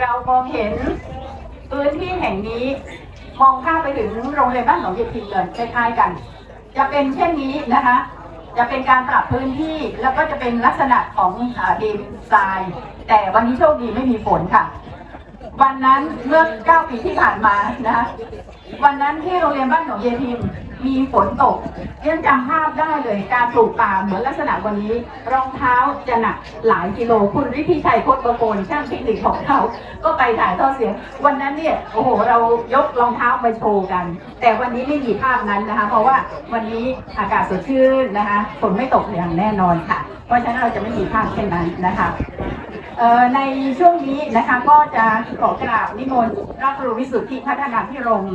เรามองเห็นพื้นที่แห่งนี้มองข้ามไปถึงโรงเรียนบ้านหนองเยทิงเลยคล้ายๆกัน จะเป็นเช่นนี้นะคะ จะเป็นการปรับพื้นที่แล้วก็จะเป็นลักษณะของอดินทราย แต่วันนี้โชคดีไม่มีฝนค่ะ วันนั้นเมื่อ 9 ปีที่ผ่านมานะคะวันนั้นที่โรงเรียนบ้านหนองเยทิมมีฝนตกยังจำภาพได้เลยการปลูกป่าเหมือนลักษณะวันนี้ รองเท้าจะหนักหลายกิโลคุณวิทิชัยโคตรประโคนช่างเทคนิคของเขาก็ไปถ่ายทอดเสียง วันนั้นเนี่ยโอ้โหเรายกรองเท้ามาโชว์กัน แต่วันนี้ไม่มีภาพนั้นนะคะ เพราะว่าวันนี้อากาศสดชื่นนะคะฝนไม่ตกอย่างแน่นอนค่ะ เพราะฉะนั้นเราจะไม่มีภาพเช่นนั้นนะคะ ในช่วงนี้นะคะก็จะขอกราบนิมนต์พระครูวิสุทธิพัฒนาพิรม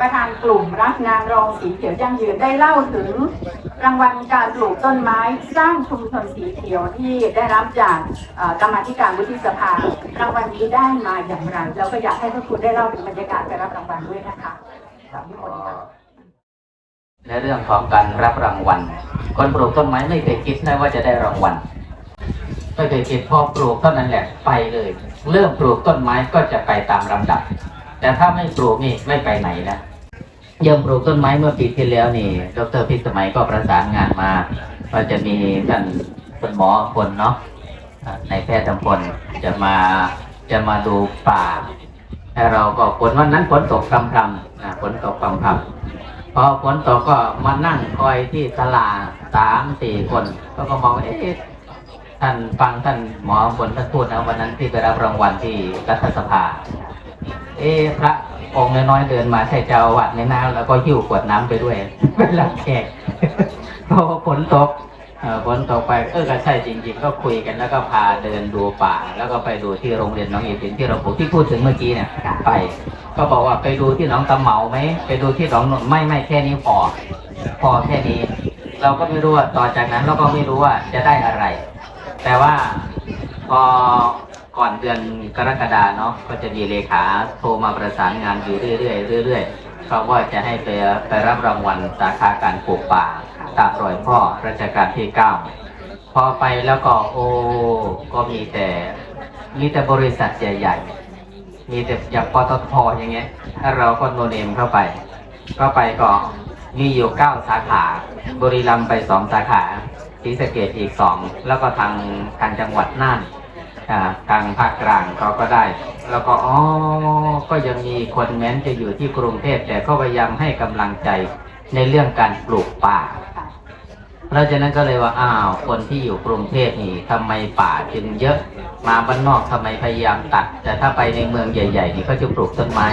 ประธานกลุ่มรักงานรองสีเขียวยั่งยืนได้เล่าถึง รางวัลการปลูกต้นไม้สร้างชุมชนสีเขียวที่ได้รับจากกรรมาธิการวุฒิสภารางวัลนี้ได้มาอย่างไรแล้วก็อยากให้พระคุณได้เล่าถึงบรรยากาศไปรับรางวัลด้วยนะคะนิมนต์ค่ะในเรื่องของการรับรางวัลคนปลูกต้นไม้ไม่เคยคิดนะว่าจะได้รางวัล ไม่เคยคิดพอปลูกเท่านั้นแหละไปเลย เริ่มปลูกต้นไม้ก็จะไปตามลำดับ แต่ถ้าไม่ปลูกนี่ไม่ไปไหนนะยิ่มปลูกต้นไม้เมื่อปีที่แล้วนี่ ดรพิสมัยก็ประสานงานมาว่าจะมีท่านคุณหมอคนเนาะอ่าในแพทย์จำพลจะมาจะมาดูป่าแล้วเราก็ฝนวันนั้นฝนตกพรำๆนะฝนตกพรำๆพอฝนตกก็มานั่งคอยที่ศาลาสามสี่คน ก็ก็มองว่าเอ๊ะ ท่านฟังท่านหมอบนท่านพูดนะวันนั้นที่ไปรับรางวัลที่รัฐสภา เอ๊ะพระองค์น้อยๆเดินมาใช่เจ้าวัดในน้ำแล้วก็หิ้วขวดน้ำไปด้วยเป็นรับแขกพอฝนตกฝนตกไปเออก็ใช่จริงๆ ก็คุยกันแล้วก็พาเดินดูป่า แล้วก็ไปดูที่โรงเรียนน้องเอตินที่เราพูดที่พูดถึงเมื่อกี้เนี่ยไป ก็บอกว่าไปดูที่หนองตะเหมาไหมไปดูที่หนองนนไม่ไม่แค่นี้พอพอแค่นี้ เราก็ไม่รู้ว่าต่อจากนั้นเราก็ไม่รู้ว่าจะได้อะไร แต่ว่าพอก่อนเดือนกรกฎาเนาะก็จะมีเลขาโทรมาประสานงานอยู่เรื่อยๆเรื่อยๆเขาว่าจะให้ไปไปรับรางวัลสาขาการปลูกป่าตามรอยพ่อรัชกาลที่เก้าพอไปแล้วก็โอ้ก็มีแต่มีแต่บริษัทใหญ่ๆมีแต่อย่างปตทอย่างเงี้ยถ้าเราก็โนเนมเข้าไปก็ไปก็ มีอยู่เก้าสาขา บุรีรัมย์ไปสองสาขาศรีสะเกดอีกสองแล้วก็ทางทางจังหวัดน่านทางภาคกลางเขาก็ได้ แล้วก็อ๋อก็ยังมีคนแม้นจะอยู่ที่กรุงเทพแต่ก็พยายามให้กำลังใจในเรื่องการปลูกป่า เพราะฉะนั้นก็เลยว่าอ้าวคนที่อยู่กรุงเทพนี่ทำไมป่าจึงเยอะมาบ้านนอกทำไมพยายามตัด แต่ถ้าไปในเมืองใหญ่ๆนี่เขาจะปลูกต้นไม้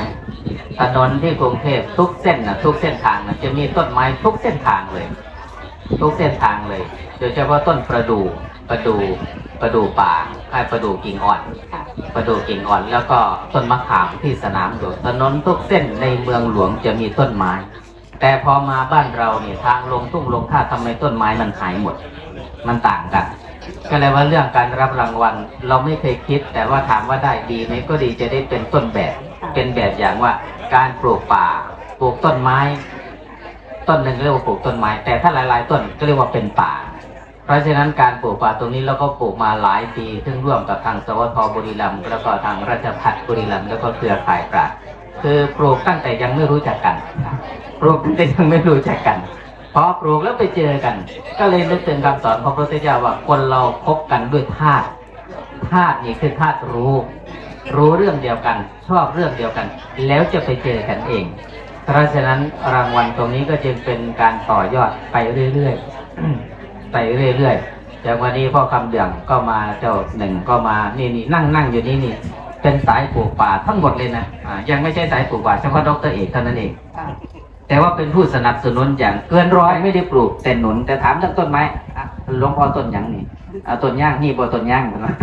ถนนที่กรุงเทพทุกเส้นนะทุกเส้นทางนะจะมีต้นไม้ทุกเส้นทางเลย ทุกเส้นทางเลยโดยเฉพาะต้นประดู่ประดู่ประดู่ป่าไอ้ประดู่กิ่งอ่อนประดู่กิ่งอ่อน แล้วก็ต้นมะขามที่สนามหลวงถนนทุกเส้นในเมืองหลวงจะมีต้นไม้ แต่พอมาบ้านเราเนี่ยทางลงทุ่งลงท่าทำไมต้นไม้มันหายหมด มันต่างกัน ก็เลยว่าเรื่องการรับรางวัล เราไม่เคยคิด แต่ว่าถามว่าได้ดีไหมก็ดีจะได้เป็นต้นแบบ เป็นแบบอย่างว่า การปลูกป่า ปลูกต้นไม้ ต้นหนึ่งเรียกว่าปลูกต้นไม้ แต่ถ้าหลาย ๆ ต้นก็เรียกว่าเป็นป่า เพราะฉะนั้นการปลูกป่าตรงนี้เราก็ปลูกมาหลายปีซึ่งร่วมกับทางสวทบุรีรัมย์แล้วก็ทางราชพัฒบุรีรัมย์แล้วก็เครือข่ายปราคือปลูกตั้งแต่ยังไม่รู้จักกัน ปลูกแต่ยังไม่รู้จักกันพอปลูกแล้วไปเจอกัน ก็เลยนึกถึงคำสอนของพระพุทธเจ้าว่าคนเราพบกันด้วยธาตุธาตุนี่คือธาตุรู้ รู้เรื่องเดียวกัน ชอบเรื่องเดียวกัน แล้วจะไปเจอกันเอง เพราะฉะนั้นรางวัลตรงนี้ก็จึงเป็นการต่อยอดไปเรื่อยๆไปเรื่อยๆอย่างวันนี้พ่อคำเดืองก็มาเจ้าหนึ่งก็มานี่นี่นั่งนั่งอยู่นี่นี่เป็นสายปลูกป่าทั้งหมดเลยนะอ่ายังไม่ใช่สายปลูกป่าเฉพาะดรเอกเท่านั้นเอง แต่ว่าเป็นผู้สนับสนุนอย่างเกินร้อยไม่ได้ปลูกแต่หนุน แต่ถามเรื่องต้นไม้อะหลวงพ่อต้นหยังนี่อะต้นย่างนี่บ่ต้นย่างนะ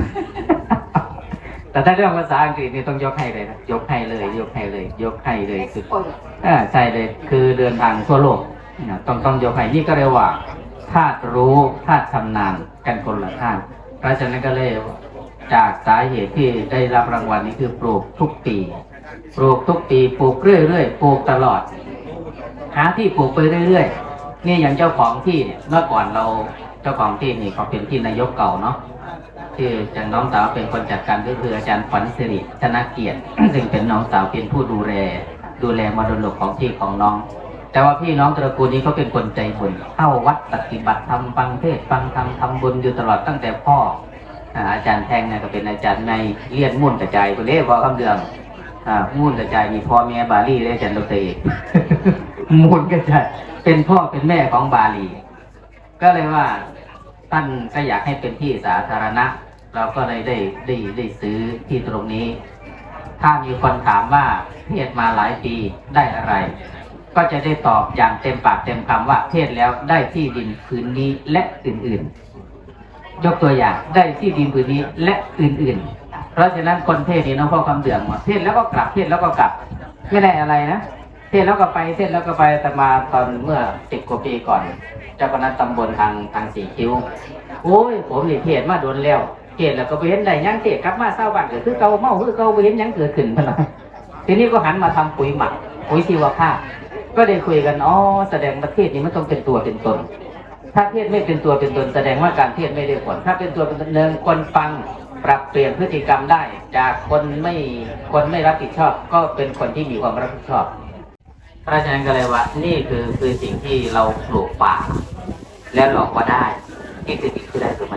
แต่ถ้าเรื่องภาษาอังกฤษนี่ต้องยกให้เลยนะยกให้เลย ยกให้เลย ยกให้เลยคือเปิดอ่าใช่เลยคือเดินทางทั่วโลกนะต้องต้องยกให้นี่ก็เรียกว่าธาตุรู้ธาตุชำนาญกันคนละธาตุเพราะฉะนั้นก็เลยจากสาเหตุที่ได้รับรางวัลนี้คือปลูกทุกปี ปลูกทุกปีปลูกเรื่อยๆปลูกตลอด หาที่ปลูกไปเรื่อยๆนี่อย่างเจ้าของที่เนี่ยเมื่อก่อนเราเจ้าของที่นี่เขาเป็นที่นายกเก่าเนาะที่จังน้องสาวเป็นคนจัดการก็คืออาจารย์ขวัญสิริธนเกียรติซึ่งเป็นน้องสาวเป็นผู้ดูแล ดูแลมรดกของที่ของน้อง แต่ว่าพี่น้องตระกูลนี้เขาเป็นคนใจบุญเข้าวัดปฏิบัติธรรมฟังเทศฟังธรรมทำบุญอยู่ตลอดตั้งแต่พ่ออาอาจารย์แทงเนี่ยก็เป็นอาจารย์ในเลียนมุ่นกระจายคนเล่พอคำเดือง อ่ามุ่นกระจายมีพ่อแม่บาลีและอาจารย์ดรเอกมุ่นกระจายเป็นพ่อเป็นแม่ของบาลี ก็เลยว่าท่านก็อยากให้เป็นที่สาธารณะ เราก็เลยได้ได้ได้ซื้อที่ตรงนี้ ถ้ามีคนถามว่าเทศมาหลายปีได้อะไร ก็จะได้ตอบอย่างเต็มปากเต็มคำว่าเทศแล้วได้ที่ดินพื้นนี้และอื่นๆ ยกตัวอย่างได้ที่ดินพื้นนี้และอื่นๆ เพราะฉะนั้นคนเทศนี่น้องพ่อคำเดืองหมาเทศแล้วก็กลับเทศแล้วก็กลับไม่ได้อะไรนะเทศแล้วก็ไปเทศแล้วก็ไปแต่มาตอนเมื่อสิบกว่าปีก่อน เจ้าคณะตำบลทางทางสีคิ้วโอ้ยผมนี่เทศมาโดนแล้วเทศแล้วก็ไปเห็นได้หยังเทศกลับมาเศร้าบ้านก็คือเกาเมาคือเกาไปเห็นยังเกิดขึ้นพะนะทีนี้ก็หันมาทำปุ๋ยหมักปุ๋ยชีวภาพ ก็ได้คุยกันอ๋อแสดงประเทศนี้มันต้องเป็นตัวเป็นตนถ้าเทศไม่เป็นตัวเป็นตนแสดงว่าการเทศไม่ได้ผลถ้าเป็นตัวเป็นตนเนิงคนฟัง ปรับเปลี่ยนพฤติกรรมได้ จากคนไม่คนไม่รับผิดชอบ ก็เป็นคนที่มีความรับผิดชอบ เพราะฉะนั้นก็เลยว่า นี่คือคือสิ่งที่เราปลูกป่า แล้วหลอกว่าได้นี่คือสิ่งที่ได้คือไหม